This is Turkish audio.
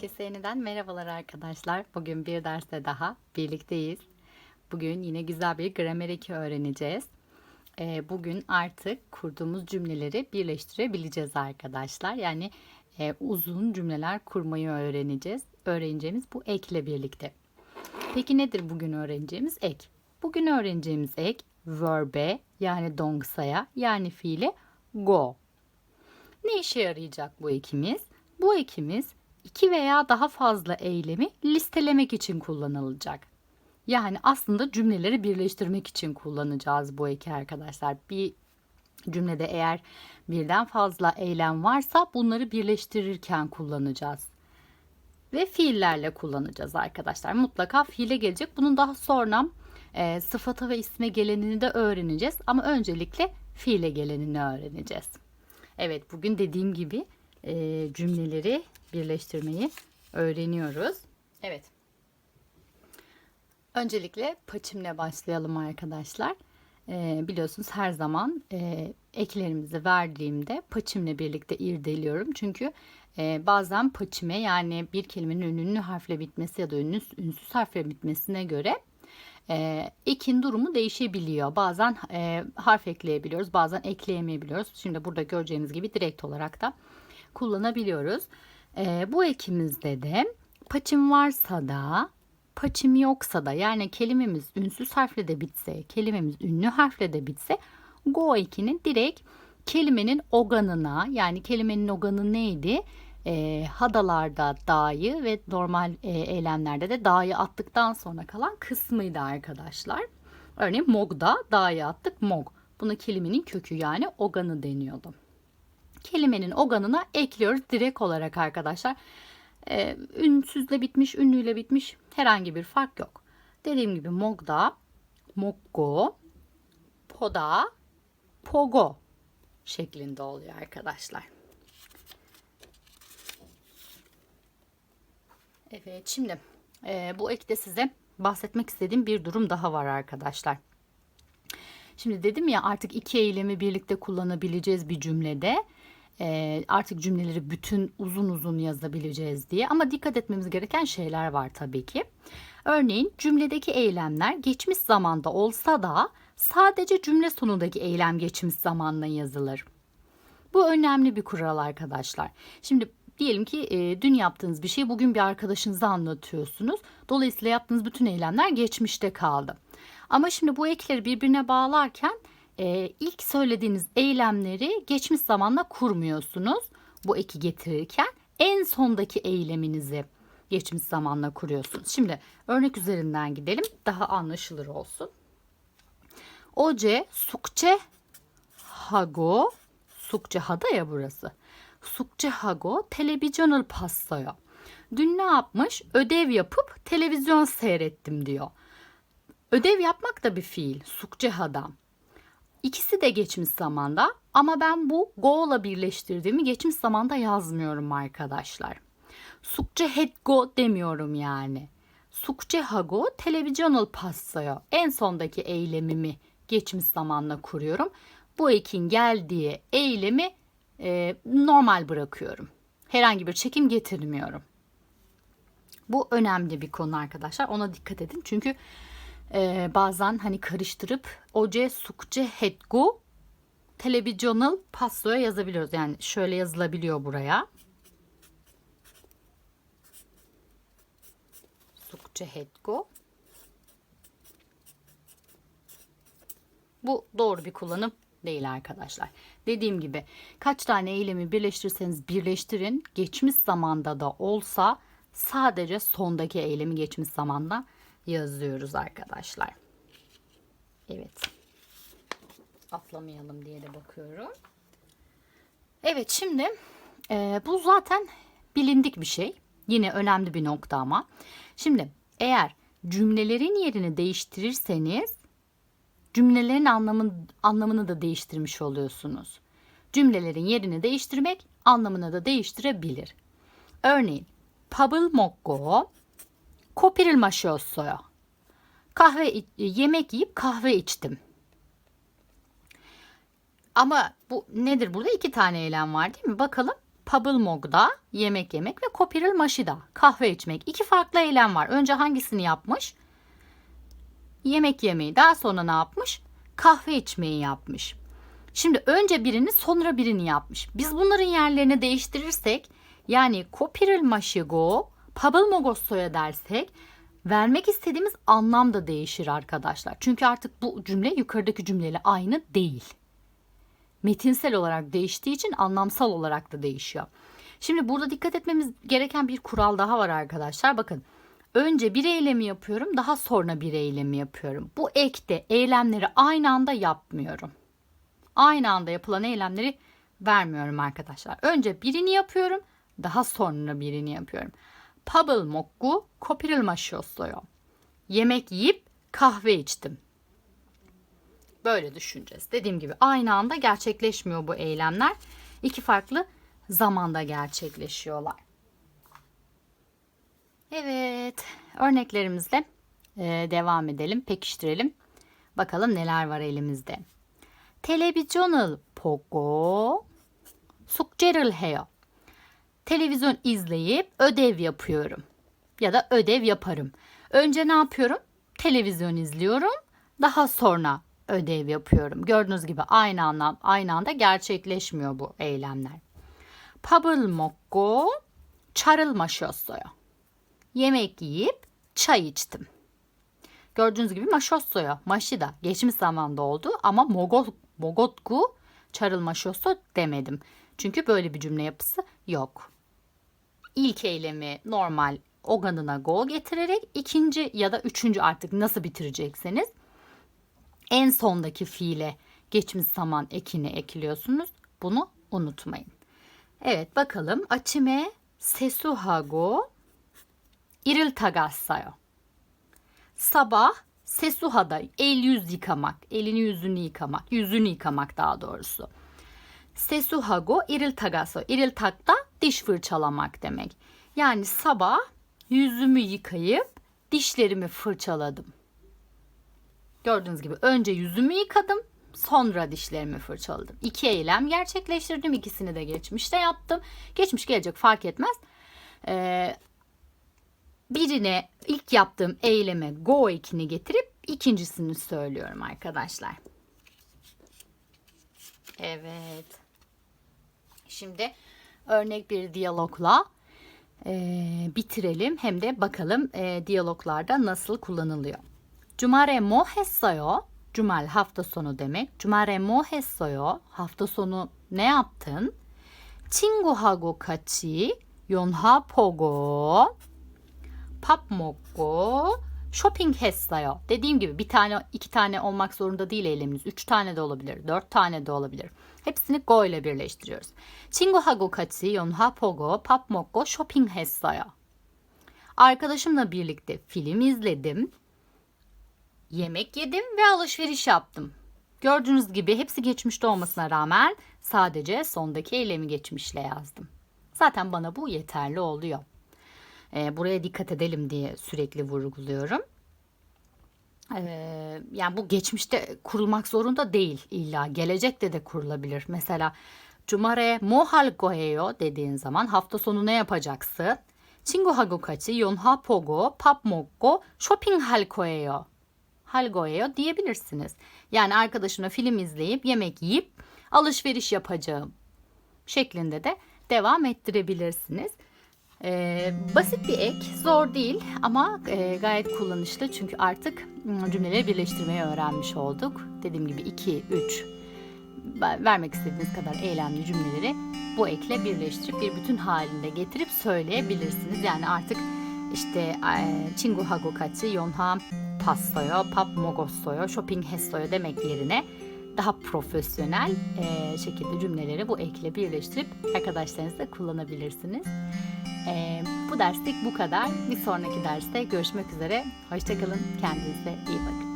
Herkese yeniden merhabalar arkadaşlar. Bugün bir derste daha birlikteyiz. Bugün yine güzel bir gramer eki öğreneceğiz. Ee, bugün artık kurduğumuz cümleleri birleştirebileceğiz arkadaşlar. Yani e, uzun cümleler kurmayı öğreneceğiz. Öğreneceğimiz bu ekle birlikte. Peki nedir bugün öğreneceğimiz ek? Bugün öğreneceğimiz ek verbe yani dongsaya yani fiile go. Ne işe yarayacak bu ekimiz? Bu ekimiz iki veya daha fazla eylemi listelemek için kullanılacak. Yani aslında cümleleri birleştirmek için kullanacağız bu eki arkadaşlar. Bir cümlede eğer birden fazla eylem varsa bunları birleştirirken kullanacağız. Ve fiillerle kullanacağız arkadaşlar. Mutlaka fiile gelecek. Bunun daha sonra e, sıfata ve isme gelenini de öğreneceğiz. Ama öncelikle fiile gelenini öğreneceğiz. Evet bugün dediğim gibi e, cümleleri birleştirmeyi öğreniyoruz. Evet. Öncelikle paçimle başlayalım arkadaşlar. E, biliyorsunuz her zaman e, eklerimizi verdiğimde paçimle birlikte irdeliyorum. Çünkü e, bazen paçime yani bir kelimenin ünlü harfle bitmesi ya da ünlü, ünsüz harfle bitmesine göre e, ekin durumu değişebiliyor. Bazen e, harf ekleyebiliyoruz, bazen ekleyemeyebiliyoruz. Şimdi burada göreceğiniz gibi direkt olarak da kullanabiliyoruz. E, bu ekimizde de paçim varsa da paçim yoksa da yani kelimemiz ünsüz harfle de bitse, kelimemiz ünlü harfle de bitse go ekinin direkt kelimenin oganına yani kelimenin oganı neydi? E, hadalarda da'yı ve normal e, eylemlerde de da'yı attıktan sonra kalan kısmıydı arkadaşlar. Örneğin mog'da da'yı attık mog. Buna kelimenin kökü yani oganı deniyordu. Kelimenin oganına ekliyoruz direkt olarak arkadaşlar. E, ünsüzle bitmiş, ünlüyle bitmiş herhangi bir fark yok. Dediğim gibi mog'da, moggo, poda, pogo şeklinde oluyor arkadaşlar. Evet şimdi e, bu ekte size bahsetmek istediğim bir durum daha var arkadaşlar. Şimdi dedim ya artık iki eylemi birlikte kullanabileceğiz bir cümlede. Artık cümleleri bütün uzun uzun yazabileceğiz diye. Ama dikkat etmemiz gereken şeyler var tabii ki. Örneğin cümledeki eylemler geçmiş zamanda olsa da sadece cümle sonundaki eylem geçmiş zamanla yazılır. Bu önemli bir kural arkadaşlar. Şimdi Diyelim ki e, dün yaptığınız bir şeyi bugün bir arkadaşınıza anlatıyorsunuz. Dolayısıyla yaptığınız bütün eylemler geçmişte kaldı. Ama şimdi bu ekleri birbirine bağlarken e, ilk söylediğiniz eylemleri geçmiş zamanla kurmuyorsunuz bu eki getirirken. En sondaki eyleminizi geçmiş zamanla kuruyorsunuz. Şimdi örnek üzerinden gidelim daha anlaşılır olsun. Oce, sukçe, hago, sukçe hada ya burası. Sukçe hago televizyonel pastaya. Dün ne yapmış? Ödev yapıp televizyon seyrettim diyor. Ödev yapmak da bir fiil. Sukçe hadam. İkisi de geçmiş zamanda ama ben bu go'la birleştirdiğimi geçmiş zamanda yazmıyorum arkadaşlar. Sukcehetgo demiyorum yani. Sukcehago televizyonul passıyor. En sondaki eylemimi geçmiş zamanla kuruyorum. Bu ekin geldiği eylemi e, normal bırakıyorum. Herhangi bir çekim getirmiyorum. Bu önemli bir konu arkadaşlar. Ona dikkat edin. Çünkü e, bazen hani karıştırıp oce sukce hetgu televizyonal pastoya yazabiliyoruz. Yani şöyle yazılabiliyor buraya. Sukce hetgu. Bu doğru bir kullanım değil arkadaşlar. Dediğim gibi kaç tane eylemi birleştirirseniz birleştirin. Geçmiş zamanda da olsa sadece sondaki eylemi geçmiş zamanda yazıyoruz arkadaşlar. Evet. Atlamayalım diye de bakıyorum. Evet şimdi e, bu zaten bilindik bir şey. Yine önemli bir nokta ama. Şimdi eğer cümlelerin yerini değiştirirseniz cümlelerin anlamını, anlamını da değiştirmiş oluyorsunuz. Cümlelerin yerini değiştirmek anlamını da değiştirebilir. Örneğin 밥을 Kopir il maşiosso'ya. Kahve e, yemek yiyip kahve içtim. Ama bu nedir burada? iki tane eylem var değil mi? Bakalım. Pabılmog'da yemek yemek ve kopiril maşida kahve içmek. İki farklı eylem var. Önce hangisini yapmış? Yemek yemeyi. Daha sonra ne yapmış? Kahve içmeyi yapmış. Şimdi önce birini sonra birini yapmış. Biz bunların yerlerini değiştirirsek yani kopiril maşigo pabıl mogossoya dersek vermek istediğimiz anlam da değişir arkadaşlar. Çünkü artık bu cümle yukarıdaki cümleyle aynı değil. Metinsel olarak değiştiği için anlamsal olarak da değişiyor. Şimdi burada dikkat etmemiz gereken bir kural daha var arkadaşlar. Bakın önce bir eylemi yapıyorum daha sonra bir eylemi yapıyorum. Bu ekte eylemleri aynı anda yapmıyorum. Aynı anda yapılan eylemleri vermiyorum arkadaşlar. Önce birini yapıyorum daha sonra birini yapıyorum. 밥을 먹고 커피를 마셨어요. Yemek yiyip kahve içtim. Böyle düşüneceğiz. Dediğim gibi aynı anda gerçekleşmiyor bu eylemler. İki farklı zamanda gerçekleşiyorlar. Evet, örneklerimizle e, devam edelim, pekiştirelim. Bakalım neler var elimizde. Televizyon을 보고 숙제를 해요. Televizyon izleyip ödev yapıyorum. Ya da ödev yaparım. Önce ne yapıyorum? Televizyon izliyorum. Daha sonra ödev yapıyorum. Gördüğünüz gibi aynı anlam aynı anda gerçekleşmiyor bu eylemler. 밥을 먹고 차를 마셨어요. Yemek yiyip çay içtim. Gördüğünüz gibi maşossoyo, maşı da geçmiş zamanda oldu ama mogot, mogotku çarıl maşosso demedim. Çünkü böyle bir cümle yapısı yok. İlk eylemi normal oganına go getirerek ikinci ya da üçüncü artık nasıl bitirecekseniz en sondaki fiile geçmiş zaman ekini ekliyorsunuz. Bunu unutmayın. Evet bakalım. Açime sesuhago iril tagassayo. Sabah sesuhada el yüz yıkamak, elini yüzünü yıkamak, yüzünü yıkamak daha doğrusu. Sesuhago iril tagaso. İril tak da diş fırçalamak demek. Yani sabah yüzümü yıkayıp dişlerimi fırçaladım. Gördüğünüz gibi önce yüzümü yıkadım, sonra dişlerimi fırçaladım. İki eylem gerçekleştirdim. İkisini de geçmişte yaptım. Geçmiş gelecek fark etmez. Ee, birine ilk yaptığım eyleme go ekini getirip ikincisini söylüyorum arkadaşlar. Evet Şimdi örnek bir diyalogla e, bitirelim. Hem de bakalım e, diyaloglarda nasıl kullanılıyor. Cumare mo 했어요? Cumal hafta sonu demek. Cumare mo 했어요? Hafta sonu ne yaptın? 친구하고 같이 영화 보고 밥 먹고 쇼핑했어요. Dediğim gibi bir tane iki tane olmak zorunda değil eylemimiz. Üç tane de olabilir. Dört tane de olabilir. Hepsini go ile birleştiriyoruz. 친구하고 같이 영화 보고 밥 먹고 쇼핑했어요. Arkadaşımla birlikte film izledim. Yemek yedim ve alışveriş yaptım. Gördüğünüz gibi hepsi geçmişte olmasına rağmen sadece sondaki eylemi geçmişle yazdım. Zaten bana bu yeterli oluyor. Ee, buraya dikkat edelim diye sürekli vurguluyorum. Ee, yani bu geçmişte kurulmak zorunda değil illa. Gelecekte de kurulabilir. Mesela Cumare mo 할 거예요 dediğin zaman hafta sonu ne yapacaksın? 친구하고 같이 영화 보고 밥 먹고 쇼핑할 거예요. 할 거예요 diyebilirsiniz. Yani arkadaşımla film izleyip yemek yiyip alışveriş yapacağım şeklinde de devam ettirebilirsiniz. E, basit bir ek, zor değil ama e, gayet kullanışlı çünkü artık hmm, cümleleri birleştirmeyi öğrenmiş olduk. Dediğim gibi 2, 3 vermek istediğiniz kadar eylemli cümleleri bu ekle birleştirip bir bütün halinde getirip söyleyebilirsiniz. Yani artık işte e, Chingu Hagokachi, Yonha Pastoyo, Pap Mogostoyo, Shopping Hestoyo demek yerine daha profesyonel e, şekilde cümleleri bu ekle birleştirip arkadaşlarınızla kullanabilirsiniz. E, bu derslik bu kadar. Bir sonraki derste görüşmek üzere. Hoşçakalın. Kendinize iyi bakın.